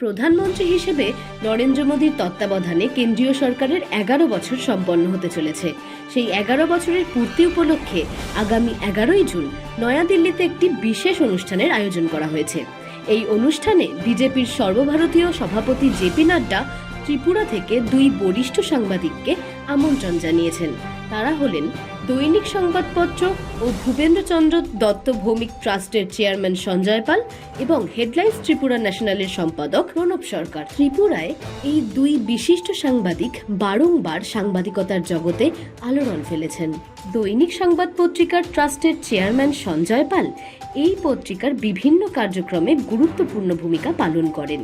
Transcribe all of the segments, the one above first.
প্রধানমন্ত্রী হিসেবে নরেন্দ্র মোদীর তত্ত্বাবধানে কেন্দ্রীয় সরকারের এগারো বছর সম্পন্ন হতে চলেছে। সেই এগারো বছরের পূর্তি উপলক্ষে আগামী এগারোই জুন নয়াদিল্লিতে একটি বিশেষ অনুষ্ঠানের আয়োজন করা হয়েছে। এই অনুষ্ঠানে বিজেপির সর্বভারতীয় সভাপতি জেপি নাড্ডা ত্রিপুরা থেকে দুই বরিষ্ঠ সাংবাদিককে আমন্ত্রণ জানিয়েছেন। তারা হলেন দৈনিক সংবাদপত্র ও ভূপেন্দ্রচন্দ্র দত্ত ভৌমিক ট্রাস্টের চেয়ারম্যান সঞ্জয় পাল এবং হেডলাইন্স ত্রিপুরা ন্যাশনালের সম্পাদক প্রণব সরকার। ত্রিপুরায় এই দুই বিশিষ্ট সাংবাদিক বারংবার সাংবাদিকতার জগতে আলোড়ন ফেলেছেন। দৈনিক সংবাদ পত্রিকার ট্রাস্টের চেয়ারম্যান সঞ্জয় পাল এই পত্রিকার বিভিন্ন কার্যক্রমে গুরুত্বপূর্ণ ভূমিকা পালন করেন।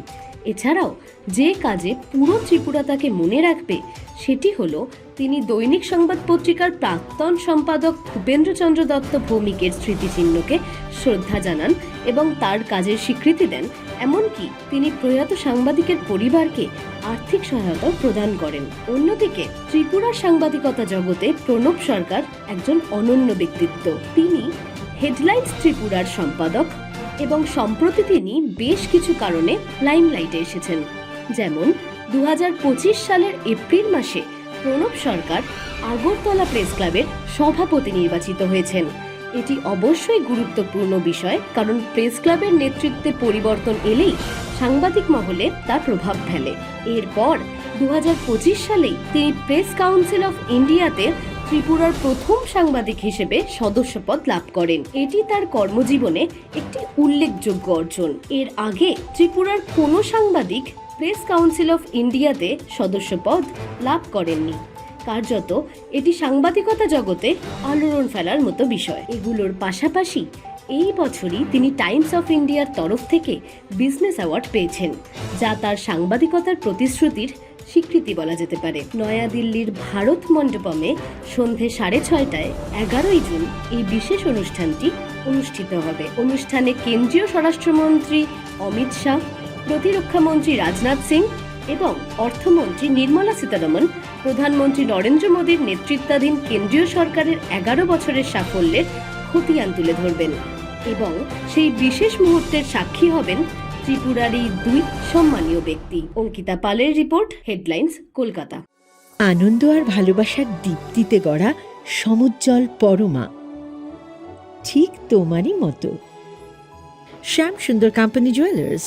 এছাড়াও যে কাজে পুরো ত্রিপুরা তাকে মনে রাখবে, সেটি হলো তিনি দৈনিক সংবাদ পত্রিকার প্রাক্তন সম্পাদক ভূপেন্দ্রচন্দ্র দত্ত ভৌমিকের স্মৃতিচিহ্নকে শ্রদ্ধা জানান এবং তার কাজের স্বীকৃতি দেন। এমনকি তিনি প্রয়াত সাংবাদিকের পরিবারকে আর্থিক সহায়তা প্রদান করেন। অন্যদিকে, ত্রিপুরার সাংবাদিকতা জগতে প্রণব সরকার একজন অনন্য ব্যক্তিত্ব। তিনি হেডলাইন্স ত্রিপুরার সম্পাদক এবং সম্প্রতি তিনি বেশ কিছু কারণে লাইমলাইটে এসেছেন। যেমন দু হাজার পঁচিশ সালের এপ্রিল মাসে প্রণব সরকার আগরতলা প্রেস ক্লাবের সভাপতি নির্বাচিত হয়েছেন। এটি অবশ্যই গুরুত্বপূর্ণ বিষয়, কারণ প্রেস ক্লাবের নেতৃত্বে পরিবর্তন এলেই সাংবাদিক মহলে তার প্রভাব ফেলে। এরপর দু সালেই তিনি প্রেস কাউন্সিল অফ ইন্ডিয়াতে ত্রিপুরার প্রথম সাংবাদিক হিসেবে সদস্যপদ লাভ করেন। এটি তার কর্মজীবনে একটি উল্লেখযোগ্য অর্জন। এর আগে ত্রিপুরার কোনো সাংবাদিক প্রেস কাউন্সিল অফ ইন্ডিয়াতে সদস্যপদ লাভ করেননি। কার্যত, এটি সাংবাদিকতা জগতে আলোড়ন ফেলার মতো বিষয়। এগুলোর পাশাপাশি এই বছরই তিনি টাইমস অফ ইন্ডিয়ার তরফ থেকে বিজনেস অ্যাওয়ার্ড পেয়েছেন, যা তার সাংবাদিকতার প্রতিশ্রুতির স্বীকৃতি বলা যেতে পারে। নয়াদিল্লির ভারত মণ্ডপমে সন্ধে সাড়ে ছয়টায় এগারোই জুন এই বিশেষ অনুষ্ঠানটি অনুষ্ঠিত হবে। অনুষ্ঠানে কেন্দ্রীয় স্বরাষ্ট্রমন্ত্রী অমিত শাহ প্রতিরক্ষামন্ত্রী রাজনাথ সিং এবং অর্থমন্ত্রী নির্মলা সীতারমন, প্রধানমন্ত্রী নরেন্দ্র মোদীর নেতৃত্বাধীন কেন্দ্রীয় সরকারের এগারো বছরের সাফল্যের খতিয়ান তুলে ধরবেন এবং সেই বিশেষ মুহূর্তের সাক্ষী হবেন ত্রিপুরার এই দুই সম্মানীয় ব্যক্তি। অঙ্কিতা পালের রিপোর্ট, হেডলাইন্স, কলকাতা। আনন্দ আর ভালোবাসার দীপ্তিতে গড়া সমুজ্জ্বল পরমা। ঠিক তোমারই মতো। Shyam Sundar company jewellers